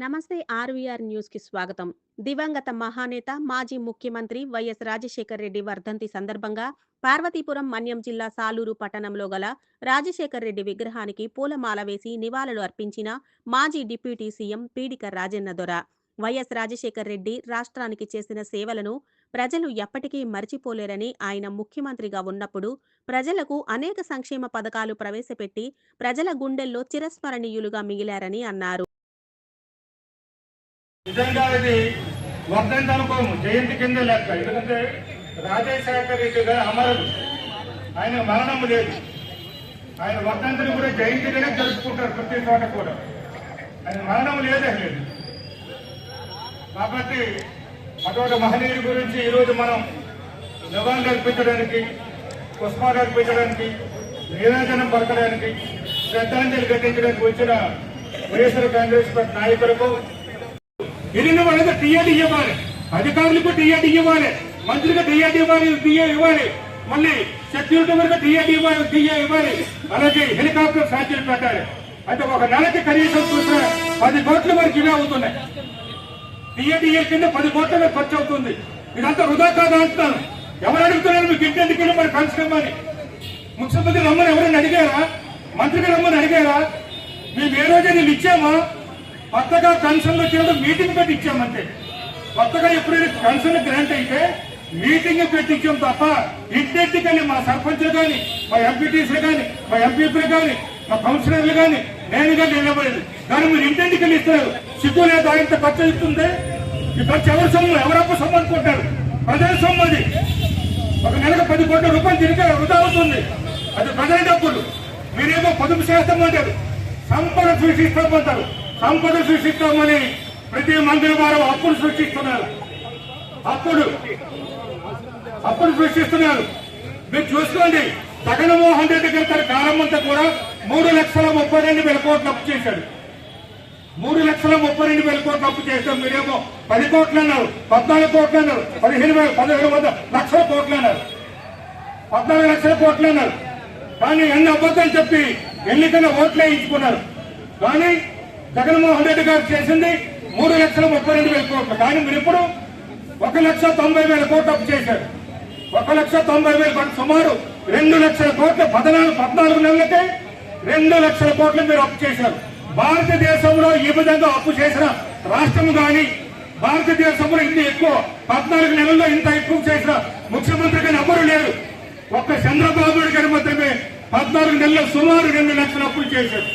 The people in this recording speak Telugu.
నమస్తే ఆర్వీఆర్ న్యూస్కి స్వాగతం. దివంగత మహానేత మాజీ ముఖ్యమంత్రి వైఎస్ రాజశేఖర రెడ్డి వర్ధంతి సందర్భంగా పార్వతీపురం మన్యం జిల్లా సాలూరు పట్టణంలో గల రాజశేఖర రెడ్డి విగ్రహానికి పూలమాల వేసి నివాళులు అర్పించిన మాజీ డిప్యూటీ సీఎం పీడిక రాజన్న దొర. వైఎస్ రాజశేఖర రెడ్డి రాష్ట్రానికి చేసిన సేవలను ప్రజలు ఎప్పటికీ మర్చిపోలేరని ఆయన ముఖ్యమంత్రిగా ఉన్నప్పుడు ప్రజలకు అనేక సంక్షేమ పథకాలు ప్రవేశపెట్టి ప్రజల గుండెల్లో చిరస్మరణీయులుగా మిగిలారని అన్నారు. నిజంగా ఇది వర్ధంతి అనుకోము జయంతి కింద లెక్క. ఎందుకంటే రాజశేఖర రెడ్డి గారు అమరుడు. ఆయన మరణం లేదు. ఆయన వర్ధంతిని కూడా జయంతిగానే జరుపుకుంటారు ప్రతి చోట కూడా. ఆయన మరణం లేదే లేదు. కాబట్టి అటువంటి మహనీయుడి గురించి ఈరోజు మనం నివాళులు అర్పించడానికి పుష్పాలు అర్పించడానికి నీరాజనం పలకడానికి శ్రద్ధాంజలి ఘటించడానికి వచ్చిన వైఎస్ఆర్ కాంగ్రెస్ పార్టీ నాయకులకు వెళ్ళిన వాళ్ళకి టీఆర్డీ ఇవ్వాలి. అధికారులకు టీఆర్డీ ఇవ్వాలి. మంత్రులకు టీఆర్డీ ఇవ్వాలి టీఏ ఇవ్వాలి. మళ్ళీ సెక్యూరిటీ వరకు టీఆర్డీ ఇవ్వాలి టీఏ ఇవ్వాలి. అలాగే హెలికాప్టర్ ఛార్జీలు పెట్టాలి. అంటే ఒక నెలకి కనీసం చూసిన పది కోట్ల వరకు ఇవే అవుతున్నాయి. టీఏడిఏ కింద పది కోట్ల ఖర్చు అవుతుంది. ఇదంతా వృధా కాదు అంటున్నాను ఎవరు అడుగుతున్నారు? మీకు ఇంటింటికి వెళ్ళి మరి కలుసుకోమని ముఖ్యమంత్రి రమ్మని ఎవరైనా అడిగారా? మంత్రికి రమ్మని అడిగారా? మేము ఏ రోజు నేను ఇచ్చామా? కొత్తగా కన్సర్న్ వచ్చినప్పుడు మీటింగ్ పెట్టి కొత్తగా ఎప్పుడైనా కన్సర్న్ గ్రాంట్ అయితే మీటింగ్ పెట్టించాం తప్ప తప్ప కానీ మా సర్పంచ్లు కానీ మా ఎంపీటీసీలు కానీ మా ఎంపీపీలు కానీ మా కౌన్సిలర్లు కానీ నేను కానీ నిలబడేది. కానీ మీరు ఇంటింటికి వెళ్ళి ఇస్తున్నారు సిగ్గు లేదా ఇంత ఖర్చు ఇస్తుంది ఈ ఖర్చు ఎవరి సొమ్ము? ఎవరప్ప సొమ్ము అనుకుంటారు? ప్రజల సొమ్ము అది. ఒక నెలకు పది కోట్ల రూపాయలు తిరిగి వృధా అవుతుంది. అది ప్రజల డబ్బులు. మీరేమో పొదుపు చేస్తామంటారు. సంపద సృష్టిస్తామంటారు. సంపద సృష్టిస్తామని ప్రతి మంగళవారం అప్పులు సృష్టిస్తున్నారు. అప్పుడు అప్పుడు సృష్టిస్తున్నారు. మీరు చూసుకోండి జగన్మోహన్ రెడ్డి గారి తన కాలమంతా కూడా మూడు లక్షల ముప్పై రెండు వేల కోట్లు అప్పు చేశాడు. మూడు లక్షల ముప్పై రెండు వేల కోట్లు అప్పు చేశాం మీరేమో పది కోట్లు అన్నారు పద్నాలుగు కోట్లు అన్నారు పదిహేను వేల పదిహేను వందల లక్షల కోట్లు అన్నారు. పద్నాలుగు లక్షల కోట్లు అన్నారు. కానీ ఎన్ని అబద్ధాలు చెప్పి ఎన్నికల ఓట్లు వేయించుకున్నారు కానీ జగన్మోహన్ రెడ్డి గారు చేసింది మూడు లక్షల ముప్పై రెండు వేల కోట్లు. కానీ మీరు ఇప్పుడు ఒక లక్ష తొంభై వేల కోట్లు అప్పు చేశారు. ఒక లక్ష తొంభై వేల కోట్లు సుమారు రెండు లక్షల కోట్లు పద్నాలుగు పద్నాలుగు నెలలకే రెండు లక్షల కోట్లు మీరు అప్పు చేశారు. భారతదేశంలో ఈ విధంగా అప్పు చేసిన రాష్ట్రం కానీ భారతదేశంలో ఇంత ఎక్కువ పద్నాలుగు నెలల్లో ఇంత ఎక్కువ చేసిన ముఖ్యమంత్రి కానీ ఎవరు లేరు. ఒక్క చంద్రబాబు నాయుడు గారు మాత్రమే పద్నాలుగు నెలల్లో సుమారు రెండు లక్షల అప్పులు చేశారు.